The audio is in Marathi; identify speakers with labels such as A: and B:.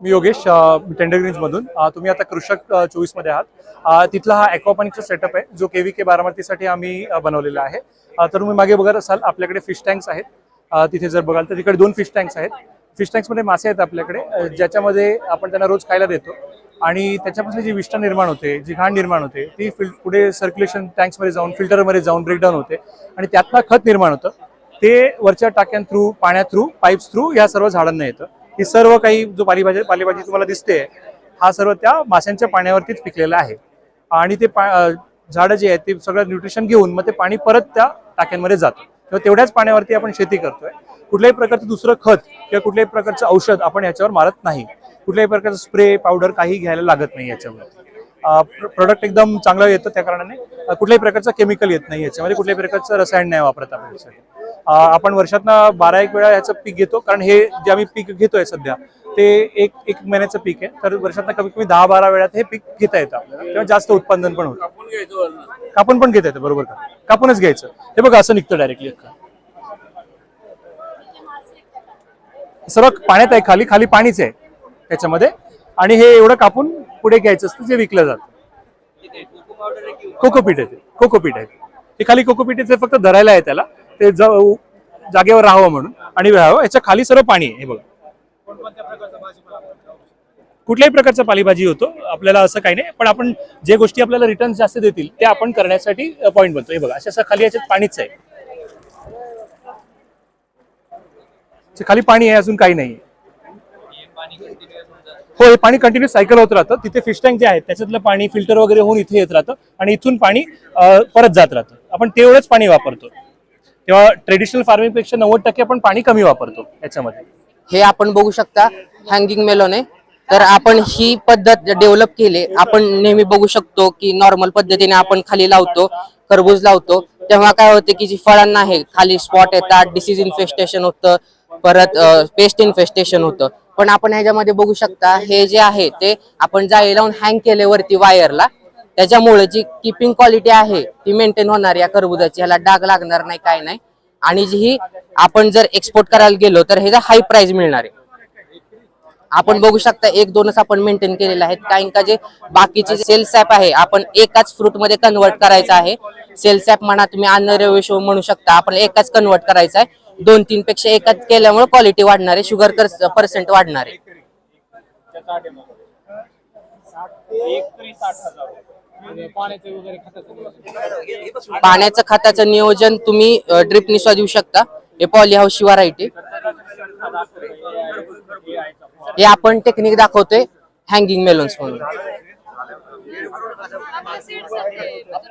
A: मी योगेश टेंडर ग्रीन्समधून तुम्ही आता कृषक चोवीस चोवीसमध्ये आहात. तिथला हा ॲक्वापॉनिकचा सेटअप आहे जो के व्ही के बारामतीसाठी आम्ही बनवलेला आहे. तर तुम्ही मागे बघत असाल आपल्याकडे फिश टँक्स आहेत. तिथे जर बघाल तर तिकडे दोन फिश टँक्स आहेत. फिश टँक्समध्ये मासे आहेत आपल्याकडे ज्याच्यामध्ये आपण त्यांना रोज खायला देतो. आणि त्याच्यापासून जी विष्ठा निर्माण होते जी घाण निर्माण होते ती फिल्ट पुढे सर्क्युलेशन टँक्समध्ये जाऊन फिल्टरमध्ये जाऊन ब्रेकडाऊन होते. आणि त्यातनं खत निर्माण होतं. ते वरच्या टाक्यां थ्रू पाण्या थ्रू पाईप्स थ्रू या सर्व झाडांना येतं. ही सर्व काही जो पालेभाजी पालेभाजी तुम्हाला दिसते हा सर्व त्या माशांच्या पाण्यावरतीच पिकलेला आहे. आणि ते पा झाडं जे आहेत ते सगळं न्यूट्रिशन घेऊन मग ते पाणी परत त्या टाक्यांमध्ये जातं. किंवा तेवढ्याच पाण्यावरती आपण शेती करतोय. कुठल्याही प्रकारचं दुसरं खत किंवा कुठल्याही प्रकारचं औषध आपण याच्यावर मारत नाही. कुठल्याही प्रकारचं स्प्रे पावडर काही घ्यायला लागत नाही याच्यावर प्रोडक्ट एकदम चांगलं येतं त्या कारणाने. कुठल्याही प्रकारचं केमिकल येत नाही याच्यामध्ये. कुठल्याही प्रकारचं रसायन नाही वापरत आपण आपण वर्षातनं बारा एक वेळा याचं पीक घेतो कारण हे जे आम्ही पीक घेतोय सध्या ते एक एक महिन्याचं पीक आहे. तर वर्षातनं कमीत कमी दहा बारा वेळात हे पीक घेता येतं आपल्याला. तेव्हा जास्त उत्पादन पण होतं. कापून पण घेता येतं बरोबर का? कापूनच घ्यायचं. हे बघा असं निघतं डायरेक्टली सर्व पाण्यात आहे खाली खाली पाणीच आहे त्याच्यामध्ये. आणि हे एवढं कापून पुढे घ्यायचं असतं जे विकलं जातं. कोकोपीट आहे ते. कोकोपीट आहे हे खाली ते फक्त धरायला आहे त्याला. ते जाऊ जागेवर राहावं म्हणून आणि राहावं. याच्या खाली सर्व पाणी आहे हे बघा. कुठल्याही प्रकारचा पालेभाजी होतो आपल्याला असं काही नाही. पण आपण जे गोष्टी आपल्याला रिटर्न जास्त देतील ते आपण करण्यासाठी पॉईंट बनतो. हे बघा असं असं खाली याच्यात पाणीच आहे. खाली पाणी आहे अजून काही नाही. हो हे पाणी कंटिन्यू सायकल होत राहतं. तिथे फिश टँक जे आहेत त्याच्यातलं पाणी फिल्टर वगैरे होऊन इथे येत राहतं आणि इथून पाणी परत जात राहतं. आपण तेवढंच पाणी वापरतो. तेव्हा ट्रेडिशनल फार्मिंगपेक्षा नव्वद टक्के आपण पाणी कमी वापरतो याच्यामध्ये.
B: हे आपण बघू शकता हँगिंग मेलोन आहे. तर आपण ही पद्धत डेव्हलप केली आपण नेहमी बघू शकतो की नॉर्मल पद्धतीने आपण खाली लावतो खरबूज लावतो. तेव्हा काय होते की जी फळांना आहे खाली स्पॉट येतात डिसीज इन्फेस्टेशन होतं परत पेस्ट इन्फेस्टेशन होतं. पण आपण ह्याच्यामध्ये बघू शकता हे जे आहे ते आपण जाळी लावून हँग केले वरती वायरला त्याच्यामुळे जी किपिंग क्वालिटी आहे ती मेंटेन होणार या खरबुजाची. ह्याला डाग लागणार नाही काय नाही. आणि जी ही आपण जर एक्सपोर्ट करायला गेलो तर ह्याचा हाय प्राइस मिळणार आहे. आपण बघू शकता एक दोनच आपण मेंटेन केलेले आहेत. कारण का जे बाकीचे सेल्स ऍप आहे आपण एकाच फ्रूटमध्ये कन्वर्ट करायचं आहे. सेल्स ऍप म्हणा तुम्ही अन्न रेशो म्हणू शकता आपण एकाच कन्वर्ट करायचं आहे. दोन तीन पेक्षा एकाच केल्यामुळे क्वालिटी वाढणार आहे शुगर पर्सेंट वाढणार आहे. पाण्याचं खताचं नियोजन. तुम्ही ड्रिप निस्वा देऊ शकता. हे पॉली हाऊस शिवार आहे हे आपण टेक्निक दाखवतोय हँगिंग मेलोन्स म्हणून.